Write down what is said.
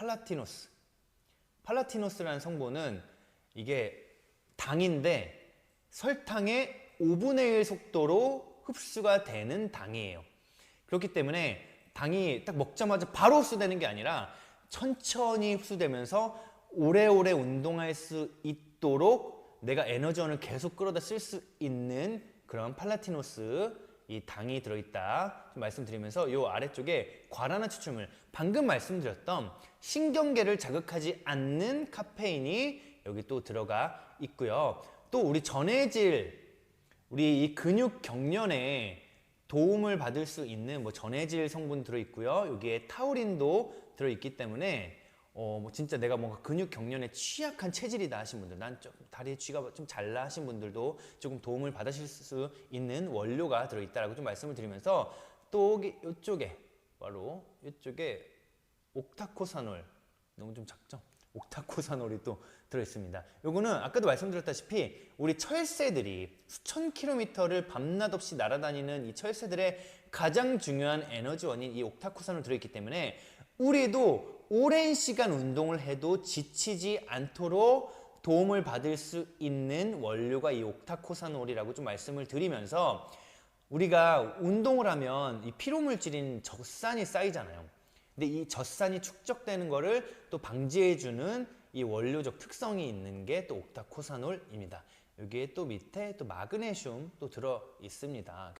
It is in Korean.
팔라티노스. 팔라티노스라는 성분은 이게 당인데 설탕의 5분의 1 속도로 흡수가 되는 당이에요. 그렇기 때문에 당이 딱 먹자마자 바로 흡수되는 게 아니라 천천히 흡수되면서 오래오래 운동할 수 있도록 내가 에너지원을 계속 끌어다 쓸 수 있는 그런 팔라티노스 이 당이 들어있다 좀 말씀드리면서 이 아래쪽에 과란화 추출물 방금 말씀드렸던 신경계를 자극하지 않는 카페인이 여기 또 들어가 있고요. 또 우리 전해질 우리 이 근육 경련에 도움을 받을 수 있는 뭐 전해질 성분 들어 있고요. 여기에 타우린도 들어 있기 때문에 어, 뭐 진짜 내가 뭔가 근육 경련에 취약한 체질이다 하신 분들, 난 좀 다리에 쥐가 좀 잘나 하신 분들도 조금 도움을 받으실 수 있는 원료가 들어 있다라고 좀 말씀을 드리면서 또 이쪽에 바로 이쪽에 옥타코사놀 너무 좀 작죠? 옥타코사놀이 또 들어있습니다. 요거는 아까도 말씀드렸다시피 우리 철새들이 수천 킬로미터를 밤낮 없이 날아다니는 이 철새들의 가장 중요한 에너지원인 이 옥타코사놀 들어있기 때문에 우리도 오랜 시간 운동을 해도 지치지 않도록 도움을 받을 수 있는 원료가 이 옥타코사놀이라고 좀 말씀을 드리면서 우리가 운동을 하면 이 피로 물질인 젖산이 쌓이잖아요. 근데 이 젖산이 축적되는 거를 또 방지해주는 이 원료적 특성이 있는 게 또 옥타코사놀입니다. 여기에 또 밑에 또 마그네슘 또 들어 있습니다.